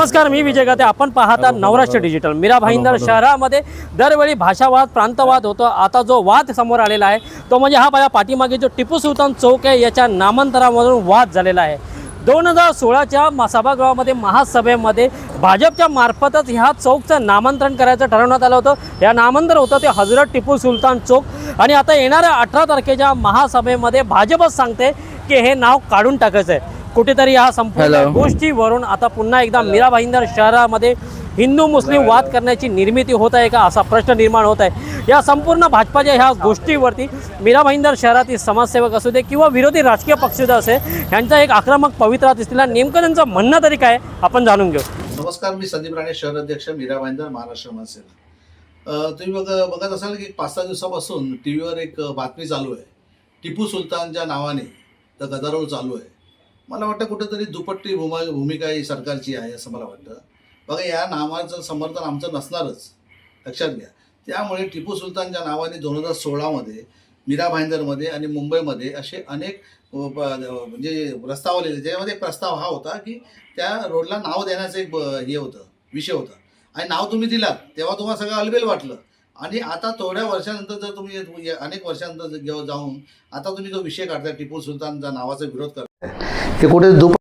नमस्कार मी विजय गाते. आपण पाहता नवराष्ट्र डिजिटल मीरा भाईंदर शहरामध्ये दरवेळी भाषावाद प्रांतवाद होतो. आता जो वाद समोर आलेला आहे तो म्हणजे हा माझ्या पाठीमागे जो टिपू सुलतान चौक आहे याच्या नामांतरामधून वाद झालेला आहे. दोन हजार सोळाच्या सभागृहामध्ये महासभेमध्ये भाजपच्या मार्फतच ह्या चौकचं नामांतरण करायचं ठरवण्यात आलं होतं. या नामांतर होतं ते हजरत टिपू सुलतान चौक. आणि आता येणाऱ्या अठरा तारखेच्या महासभेमध्ये भाजपच सांगते की हे नाव काढून टाकायचं आहे कुठेतरी ह्या संपूर्ण. गोष्टीवरून आता पुन्हा एकदा मीरा भाईंदर शहरामध्ये हिंदू मुस्लिम वाद करण्याची निर्मिती होत आहे का असा प्रश्न निर्माण होत आहे. या संपूर्ण भाजपाच्या ह्या गोष्टीवरती मीरा भाईंदर शहरातील समाजसेवक असू दे किंवा विरोधी राजकीय पक्ष असे यांचा एक आक्रमक पवित्रा दिसलेला नेमकं त्यांचं म्हणणं तरी काय? आपण जाणून घेऊ. नमस्कार मी संदीप राणे शहर अध्यक्ष मीरा भाईंदर महाराष्ट्र मनसेना अ, तुम्ही बघ बघत असाल की पाच सहा दिवसापासून टी व्हीवर एक बातमी चालू आहे. टिपू सुलतानच्या नावाने तर गदारोळ चालू आहे. मला वाटतं कुठेतरी दुपट्टी भूमा भूमिका ही सरकारची आहे असं मला वाटतं. बघा या नावाचं समर्थन आमचं नसणारच. लक्षात घ्या. त्यामुळे टिपू सुलतानच्या नावाने दोन हजार सोळामध्ये मीरा भाईंदरमध्ये आणि मुंबईमध्ये असे अनेक म्हणजे प्रस्ताव आलेले त्याच्यामध्ये प्रस्ताव हा होता की त्या रोडला नाव देण्याचं एक हे होतं विषय होता. आणि नाव तुम्ही दिलात तेव्हा तुम्हाला सगळं अलबेल वाटलं. आणि आता थोड्या वर्षानंतर जर तुम्ही अनेक वर्षानंतर जाऊन आता तुम्ही जो विषय काढताय टिपू सुलतानचा नावाचा विरोध करताय. हे कुठे दुप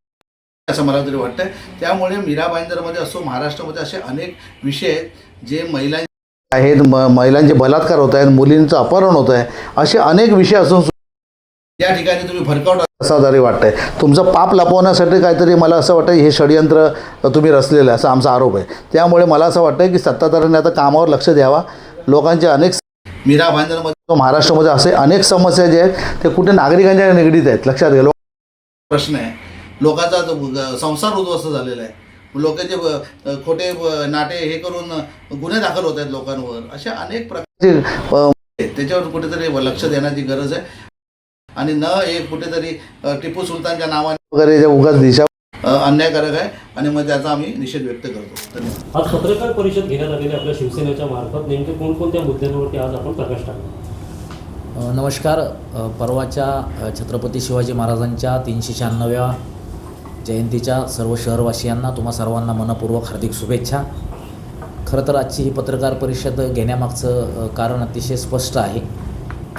असं मला तरी वाटतंय. त्यामुळे मीरा भाईंदरमध्ये असो महाराष्ट्रामध्ये असे अनेक विषय आहेत जे महिला आहेत म महिलांचे बलात्कार होत आहेत मुलींचं अपहरण होत आहे असे अनेक विषय असून या ठिकाणी तुम्ही भरकावट असं तरी वाटतंय. तुमचं पाप लपवण्यासाठी काहीतरी मला असं वाटतं हे षडयंत्र तुम्ही रचलेलं आहे असा आमचा आरोप आहे. त्यामुळे मला असं वाटतं की सत्ताधाऱ्यांनी आता कामावर लक्ष द्यावा. लोकांचे अनेक मीरा भाईंदरमध्ये महाराष्ट्रामध्ये असे अनेक समस्या जे आहेत ते कुठे नागरिकांच्या निगडीत आहेत. लक्षात घ्या प्रश्न आहे. लोकांचा संसार उद्ध्वस्त झालेला आहे. लोकांचे खोटे नाटे हे करून गुन्हे दाखल होत आहेत लोकांवर अशा अनेक प्रकारचे त्याच्यावर कुठेतरी लक्ष देण्याची गरज आहे. आणि न हे कुठेतरी टिपू सुलतानच्या नावाने वगैरे उगाच दिशा अन्यायकारक आहे. आणि मग त्याचा आम्ही निषेध व्यक्त करतो. धन्यवाद. आज पत्रकार परिषद घेण्यात आलेली आपल्या शिवसेनेच्या मार्फत नेमके कोणकोणत्या मुद्द्यांवरती आज आपण प्रकाश टाकला नमस्कार. परवाच्या छत्रपती शिवाजी महाराजांच्या तीनशे शहाण्णव्या जयंतीच्या सर्व शहरवासियांना तुम्हा सर्वांना मनपूर्वक हार्दिक शुभेच्छा. खरं तर आजची ही पत्रकार परिषद घेण्यामागचं कारण अतिशय स्पष्ट आहे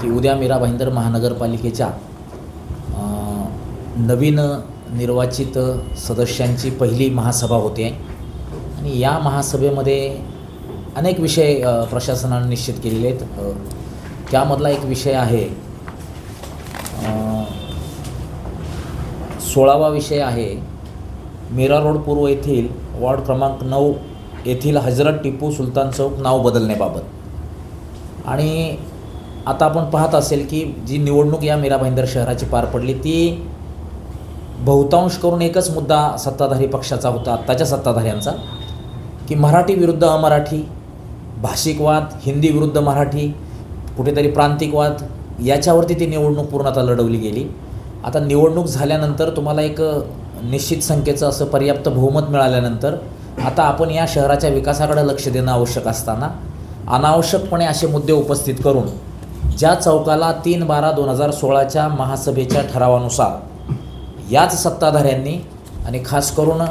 की उद्या मीरा भाईंदर महानगरपालिकेच्या नवीन निर्वाचित सदस्यांची पहिली महासभा होते. आणि या महासभेमध्ये अनेक विषय प्रशासनाने निश्चित केलेले आहेत. त्यामधला एक विषय आहे. सोळावा विषय आहे. मीरा रोड पूर्व येथील वॉर्ड क्रमांक नऊ येथील हजरत टिपू सुलतान चौक नाव बदलण्याबाबत. आणि आता आपण पाहत असेल की जी निवडणूक या मीरा भाईंदर शहराची पार पडली ती बहुतांश करून एकच मुद्दा सत्ताधारी पक्षाचा होता आत्ताच्या सत्ताधाऱ्यांचा की मराठी विरुद्ध अमराठी भाषिकवाद हिंदी विरुद्ध मराठी कुठेतरी प्रांतिकवाद याच्यावरती ती निवडणूक पूर्णतः लढवली गेली. आता निवडणूक झाल्यानंतर तुम्हाला एक निश्चित संख्येचं असं पर्याप्त बहुमत मिळाल्यानंतर आता आपण या शहराच्या विकासाकडे लक्ष देणं आवश्यक असताना अनावश्यकपणे असे मुद्दे उपस्थित करून ज्या चौकाला तीन बारा दोन हजार सोळाच्या महासभेच्या ठरावानुसार याच सत्ताधाऱ्यांनी आणि खास करून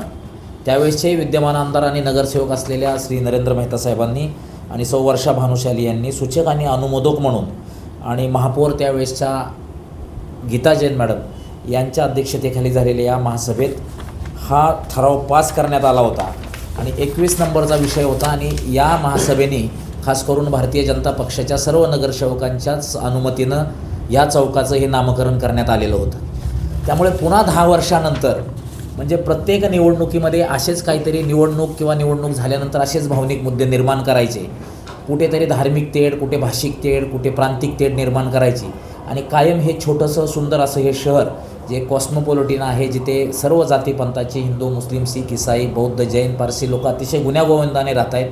त्यावेळेसचे विद्यमान आमदार आणि नगरसेवक असलेल्या श्री नरेंद्र मेहता साहेबांनी आणि सौ वर्षा भानुशाली यांनी सूचक आणि अनुमोदक म्हणून आणि महापौर त्यावेळेसच्या गीता जैन मॅडम यांच्या अध्यक्षतेखाली झालेल्या या महासभेत हा ठराव पास करण्यात आला होता. आणि एकवीस नंबरचा विषय होता आणि या महासभेने खास करून भारतीय जनता पक्षाच्या सर्व नगरसेवकांच्याच अनुमतीनं या चौकाचं हे नामकरण करण्यात आलेलं होतं. त्यामुळे पुन्हा दहा वर्षानंतर म्हणजे प्रत्येक निवडणुकीमध्ये असेच काहीतरी निवडणूक किंवा निवडणूक झाल्यानंतर असेच भावनिक मुद्दे निर्माण करायचे. कुठेतरी धार्मिक तेढ कुठे भाषिक तेढ कुठे प्रांतिक तेढ निर्माण करायची. आणि कायम हे छोटंसं सुंदर असं हे शहर जे कॉस्मोपॉलिटिन आहे जिथे सर्व जातीपंथाचे हिंदू मुस्लिम शीख इसाई बौद्ध जैन पारसी लोक अतिशय गुण्यागोविंदाने राहत आहेत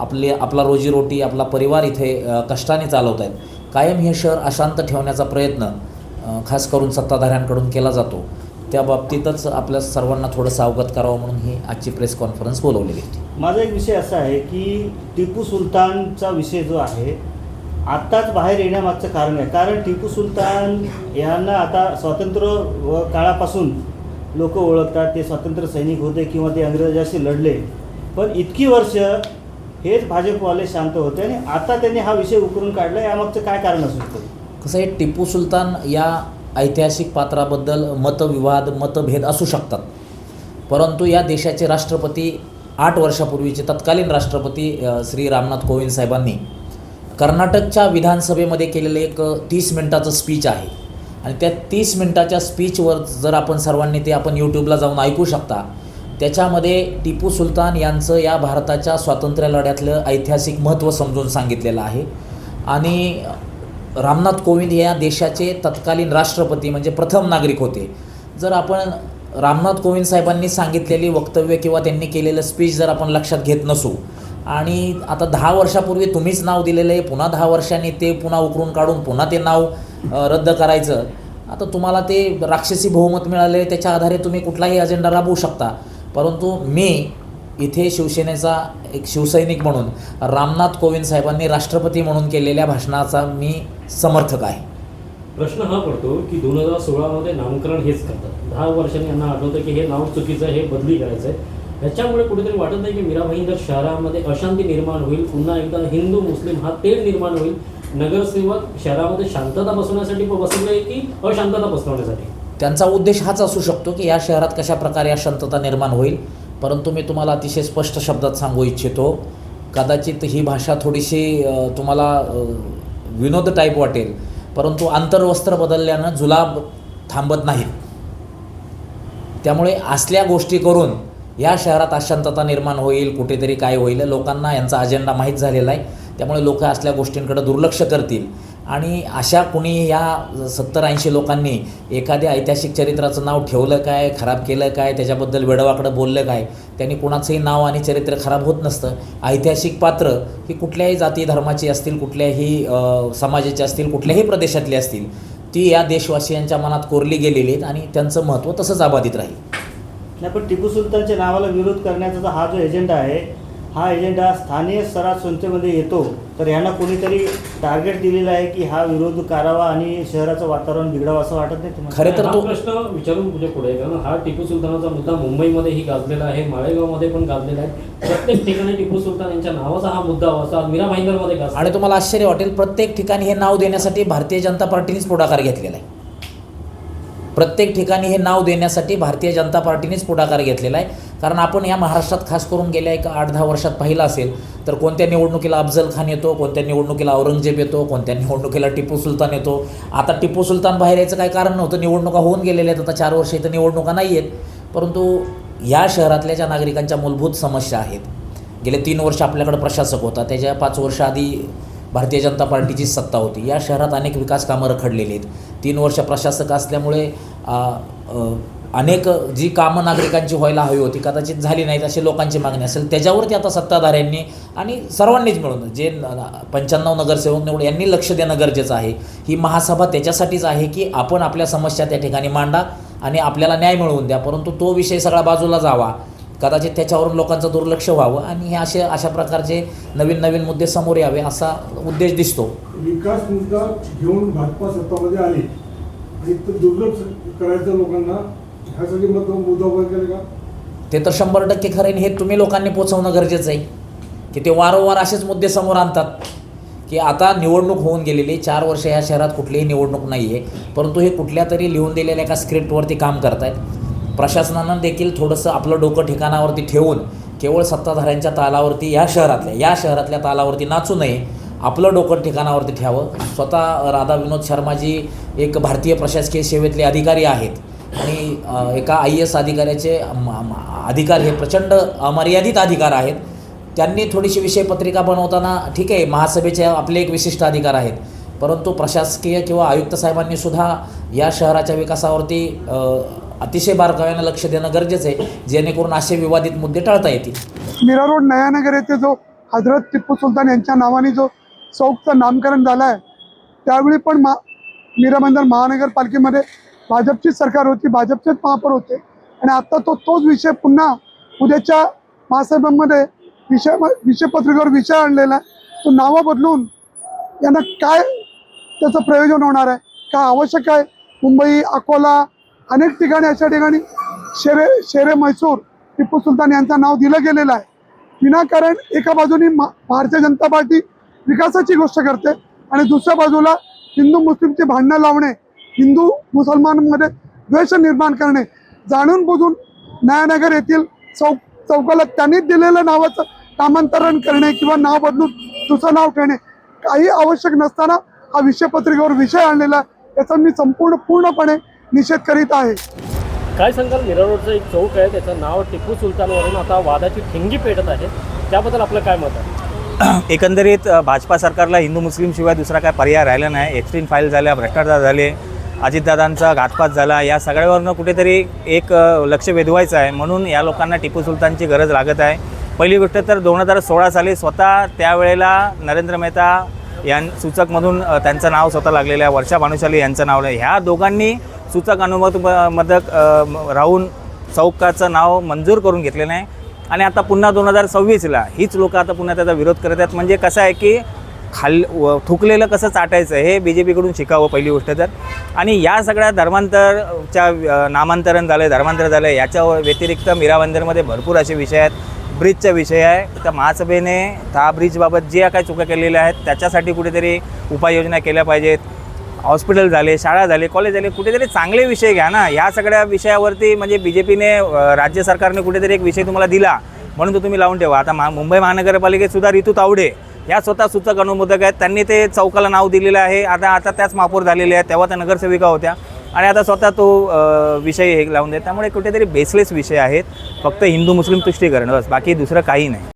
आपले आपला रोजीरोटी आपला परिवार इथे कष्टाने चालवत आहेत कायम हे शहर अशांत ठेवण्याचा प्रयत्न खास करून सत्ताधाऱ्यांकडून केला जातो. त्या बाबतीतच आपल्या सर्वांना थोडंसं अवगत करावं म्हणून ही आजची प्रेस कॉन्फरन्स बोलवलेली होती. माझा एक विषय असा आहे की टिपू सुलतानचा विषय जो आहे आत्ताच बाहेर येण्यामागचं कारण आहे. कारण टिपू सुलतान यांना आता स्वातंत्र्य व काळापासून लोक ओळखतात ते स्वातंत्र्य सैनिक होते किंवा ते इंग्रजाशी लढले. पण इतकी वर्ष हेच भाजपवाले शांत होते आणि आता त्यांनी हा विषय उकरून काढला यामागचं काय कारण असू शकतं? कसं आहे टिपू सुलतान या ऐतिहासिक पात्राबद्दल मतविवाद मतभेद असू शकतात. परंतु या देशाचे राष्ट्रपती आठ वर्षापूर्वीचे तत्कालीन राष्ट्रपती श्री रामनाथ कोविंद साहेबांनी कर्नाटकच्या विधानसभेमध्ये केलेलं एक तीस मिनटाचं स्पीच आहे. आणि त्या तीस मिनटाच्या स्पीचवर जर आपण सर्वांनी ते आपण यूट्यूबला जाऊन ऐकू शकता त्याच्यामध्ये टिपू सुलतान यांचं या भारताच्या स्वातंत्र्य लढ्यातलं ऐतिहासिक महत्त्व समजून सांगितलेलं आहे. आणि रामनाथ कोविंद या देशाचे तत्कालीन राष्ट्रपती म्हणजे प्रथम नागरिक होते. जर आपण रामनाथ कोविंद साहेबांनी सांगितलेली वक्तव्य किंवा त्यांनी केलेलं स्पीच जर आपण लक्षात घेत नसू आणि आता दहा वर्षापूर्वी तुम्हीच नाव दिलेलं आहे पुन्हा दहा वर्षांनी ते पुन्हा उकरून काढून पुन्हा ते नाव रद्द करायचं आता तुम्हाला ते राक्षसी बहुमत मिळाले त्याच्या आधारे तुम्ही कुठलाही अजेंडा राबवू शकता. परंतु मी इथे शिवसेनेचा एक शिवसैनिक म्हणून रामनाथ कोविंद साहेबांनी राष्ट्रपती म्हणून केलेल्या भाषणाचा मी समर्थक आहे. प्रश्न हा पडतो की दोन हजार सोळामध्ये नामकरण हेच करतात. दहा वर्षांनी यांना आठवतं की हे नाव चुकीचं हे बदली करायचं आहे ह्याच्यामुळे कुठेतरी वाटत नाही की मीरा भाईंदर शहरामध्ये अशांती निर्माण होईल. पुन्हा एकदा हिंदू मुस्लिम हा तेढ निर्माण होईल. नगरसेवक शहरामध्ये शांतता बसवण्यासाठी बसवले की अशांतता पसरवण्यासाठी त्यांचा उद्देश हाच असू शकतो की या शहरात कशा प्रकारे अशांतता निर्माण होईल. परंतु मी तुम्हाला अतिशय स्पष्ट शब्दात सांगू इच्छितो कदाचित ही भाषा थोडीशी तुम्हाला विनोद टाईप वाटेल परंतु आंतरवस्त्र बदलल्यानं जुलाब थांबत नाही. त्यामुळे असल्या गोष्टी करून या शहरात अशांतता निर्माण होईल कुठेतरी काय होईल लोकांना यांचा अजेंडा माहीत झालेला आहे. त्यामुळे लोक असल्या गोष्टींकडे दुर्लक्ष करतील. आणि अशा कुणी या सत्तर ऐंशी लोकांनी एखाद्या ऐतिहासिक चरित्राचं नाव ठेवलं काय खराब केलं काय त्याच्याबद्दल वेडवाकडं बोललं काय त्यांनी कुणाचंही नाव आणि चरित्र खराब होत नसतं. ऐतिहासिक पात्र ही कुठल्याही जाती धर्माची असतील कुठल्याही समाजाची असतील कुठल्याही प्रदेशातली असतील ती या देशवासियांच्या मनात कोरली गेलेली आहेत आणि त्यांचं महत्त्व तसंच अबाधित राहील. नाही पण टिपू सुलतानच्या नावाला विरोध करण्याचा हा जो एजेंडा आहे हा एजेंडा स्थानीय स्तरात संस्थेमध्ये येतो तर यांना कोणीतरी टार्गेट दिलेलं आहे की हा विरोध करावा आणि शहराचं वातावरण बिघडावं असं वाटत नाही तुम्हाला? खरे तर हा तो प्रश्न विचारून म्हणजे पुढे कारण हा टिपू सुलतानाचा मुद्दा मुंबईमध्येही गाजलेला आहे माळेगावमध्ये पण गाजलेला आहे. प्रत्येक ठिकाणी टिपू सुलतान यांच्या नावाचा हा मुद्दा असा मीरा भाईंदरमध्ये गाजला आणि तुम्हाला आश्चर्य वाटेल प्रत्येक ठिकाणी हे नाव देण्यासाठी भारतीय जनता पार्टीनेच पुढाकार घेतलेला आहे. प्रत्येक ठिकाणी हे नाव देण्यासाठी भारतीय जनता पार्टीनेच पुढाकार घेतलेला आहे. कारण आपण या महाराष्ट्रात खास करून गेल्या एक आठ दहा वर्षात पाहिलं असेल तर कोणत्या निवडणुकीला अफजल खान येतो कोणत्या निवडणुकीला औरंगजेब येतो कोणत्या निवडणुकीला टिपू सुलतान येतो. आता टिपू सुलतान बाहेर यायचं काही कारण नव्हतं निवडणुका होऊन गेलेल्या आहेत. आता चार वर्ष इथं निवडणुका नाही आहेत. परंतु या शहरातल्या ज्या नागरिकांच्या मूलभूत समस्या आहेत गेले तीन वर्ष आपल्याकडे प्रशासक होता त्याच्या पाच वर्ष आधी भारतीय जनता पार्टीची सत्ता होती. या शहरात अनेक विकास कामं रखडलेली आहेत. तीन वर्ष प्रशासक असल्यामुळे अनेक जी कामं नागरिकांची व्हायला हवी होती कदाचित झाली नाहीत अशी लोकांची मागणी असेल त्याच्यावरती आता सत्ताधाऱ्यांनी आणि सर्वांनीच मिळून जे पंच्याण्णव नगरसेवक निवड यांनी लक्ष देणं गरजेचं आहे. ही महासभा त्याच्यासाठीच आहे की आपण आपल्या समस्या त्या ठिकाणी मांडा आणि आपल्याला न्याय मिळवून द्या परंतु तो विषय सगळा बाजूला जावा. कदाचित त्याच्यावरून लोकांचं दुर्लक्ष व्हावं आणि हे असे अशा प्रकारचे नवीन नवीन मुद्दे समोर यावे असा उद्देश दिसतो. विकास मुद्दा घेऊन भाजपा सत्तामध्ये आली आणि दुर्लक्ष करायचं लोकांना ह्यासाठी मग मुद्दा उभा का? ते तर शंभर टक्के खरं आहे आणि हे तुम्ही लोकांनी पोचवणं गरजेचं आहे. की ते वारंवार असेच मुद्दे समोर आणतात की आता निवडणूक होऊन गेलेली चार वर्ष या शहरात कुठलीही निवडणूक नाही आहे परंतु हे कुठल्या तरी लिहून दिलेल्या एका स्क्रिप्टवरती काम करतायत. प्रशासनानं देखील थोडंसं आपलं डोकं ठिकाणावरती ठेवून केवळ सत्ताधाऱ्यांच्या तालावरती या शहरातल्या या शहरातल्या तालावरती नाचू नये आपलं डोकं ठिकाणावरती ठेवावं. स्वतः राधा विनोद शर्माजी एक भारतीय प्रशासकीय सेवेतले अधिकारी आहेत. आणि एका आय एस अधिकाऱ्याचे अधिकार हे प्रचंड अमर्यादित अधिकार आहेत. त्यांनी थोडीशी विषयपत्रिका बनवताना ठीक आहे महासभेचे आपले एक विशिष्ट अधिकार आहेत. परंतु प्रशासकीय किंवा आयुक्त साहेबांनी सुद्धा या शहराच्या विकासावरती अतिशय बारकाव्यानं लक्ष देणं गरजेचं आहे जेणेकरून असे विवादित मुद्दे टाळता येतील. मीरा रोड नयानगर येथे जो हजरत टिप्पू सुलतान यांच्या नावाने जो चौकचं नामकरण झालं आहे त्यावेळी पण मा मीरा बंदर महानगरपालिकेमध्ये भाजपची सरकार होती भाजपचेच महापौर होते. आणि आता तो तोच विषय पुन्हा उद्याच्या महासभेमध्ये विषय विषयपत्रिकेवर विषय आणलेला आहे. तो नावं बदलून यांना काय त्याचं प्रयोजन होणार आहे? काय आवश्यक आहे? मुंबई अकोला अनेक ठिकाणी अशा ठिकाणी शेरे शेरे म्हैसूर टिप्पू सुलतान यांचं नाव दिलं गेलेलं आहे. विनाकारण एका बाजूनी भारतीय जनता पार्टी विकासाची गोष्ट करते आणि दुसऱ्या बाजूला हिंदू मुस्लिमची भांडणं लावणे हिंदू मुसलमानांमध्ये द्वेष निर्माण करणे. जाणून बुजून नयानगर येथील चौक चौकाला त्यांनी दिलेलं नावाचं नामांतरण करणे किंवा नाव बदलून दुसरं नाव ठेवणे काही आवश्यक नसताना हा विषय पत्रिकेवर विषय आणलेला आहे याचा मी संपूर्ण पूर्णपणे निषेध करीत आहे. काय सांगाल? मिरा रोडचं एक चौक आहे त्याचं नाव टिपू सुलतानवरून आता वादाची ठिंगी पेटत आहे. त्याबद्दल आपलं काय मत आहे? एकंदरीत भाजपा सरकारला हिंदू मुस्लिम शिवाय दुसरा काय पर्याय राहिला नाही. एक्स्ट्रीम फाईल झाल्या भ्रष्टाचार झाले. अजितदादांचा घातपात झाला. या सगळ्यावरनं कुठेतरी एक लक्ष वेधवायचं आहे. म्हणून या लोकांना टिपू सुलतानची गरज लागत आहे. पहिली गोष्ट तर दोन हजार सोळा साली स्वतः त्यावेळेला नरेंद्र मेहता यां सूचकमधून त्यांचं नाव स्वतः लागलेलं आहे. वर्षा भानुशाली यांचं नाव आहे. ह्या दोघांनी सूचक अनुमत मदक राहून चौकाचं नाव मंजूर करून घेतलेलं आहे. आणि आता पुन्हा दोन हजार सव्वीसला हीच लोकं आता पुन्हा त्याचा विरोध करत आहेत. म्हणजे कसं आहे की खाल व- थुकलेलं कसं चाटायचं हे बी जे पीकडून शिकावं पहिली गोष्ट तर. आणि या सगळ्या धर्मांतरच्या नामांतरण झालं धर्मांतर झालं याच्या व्यतिरिक्त मीराबंदरमध्ये भरपूर असे विषय आहेत. ब्रिजचा विषय आहे. तर महासभेने त्या ब्रिजबाबत ज्या काही चुका केलेल्या आहेत त्याच्यासाठी कुठेतरी उपाययोजना केल्या पाहिजेत. हॉस्पिटल झाले शाळा झाले कॉलेज झाले कुठेतरी चांगले विषय घ्या ना. ह्या सगळ्या विषयावरती म्हणजे बी जे पीने राज्य सरकारने कुठेतरी एक विषय तुम्हाला दिला म्हणून तो तुम्ही लावून ठेवा. आता मा मुंबई महानगरपालिकेत सुद्धा ऋतू तावडे या स्वतः सूचक अनुमोदक आहेत. त्यांनी ते चौकाला नाव दिलेलं आहे. आता आता त्याच महापौर झालेले आहेत. तेव्हा त्या नगरसेविका होत्या. आणि आता स्वतः तो विषय हे लावून देत. त्यामुळे कुठेतरी बेसलेस विषय आहेत. फक्त हिंदू मुस्लिम तुष्टीकरण. बस. बाकी दुसरं काही नाही.